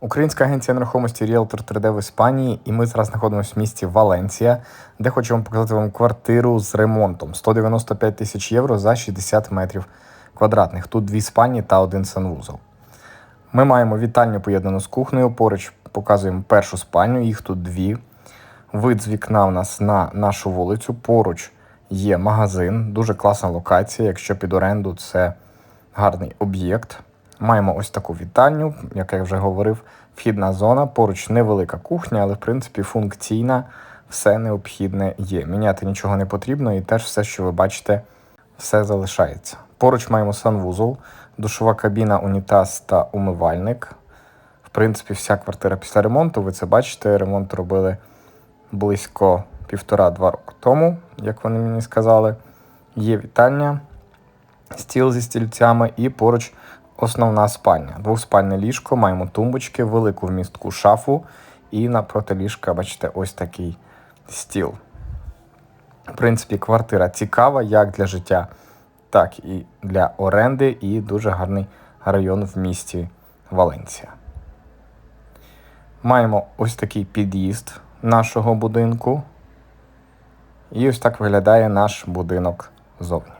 Українська агенція нерухомості Realtor 3D в Іспанії, і ми зараз знаходимося в місті Валенція, де вам показати вам квартиру з ремонтом 195 тисяч євро за 60 метрів квадратних. Тут дві спальні та один санвузол. Ми маємо вітальню поєднану з кухнею. Поруч показуємо першу спальню, їх тут дві. Вид з вікна у нас на нашу вулицю. Поруч є магазин, дуже класна локація. Якщо під оренду, це гарний об'єкт. Маємо ось таку вітальню, як я вже говорив, вхідна зона. Поруч невелика кухня, але в принципі функційна, все необхідне є. Міняти нічого не потрібно, і теж все, що ви бачите, все залишається. Поруч маємо санвузол, душова кабіна, унітаз та умивальник. В принципі, вся квартира після ремонту. Ви це бачите. Ремонт робили близько півтора-два роки тому, як вони мені сказали. Є вітальня, стіл зі стільцями і поруч основна спальня. Двохспальне ліжко, маємо тумбочки, велику вмістку шафу і напроти ліжка, бачите, ось такий стіл. В принципі, квартира цікава як для життя, так і для оренди, і дуже гарний район в місті Валенція. Маємо ось такий під'їзд нашого будинку. І ось так виглядає наш будинок зовні.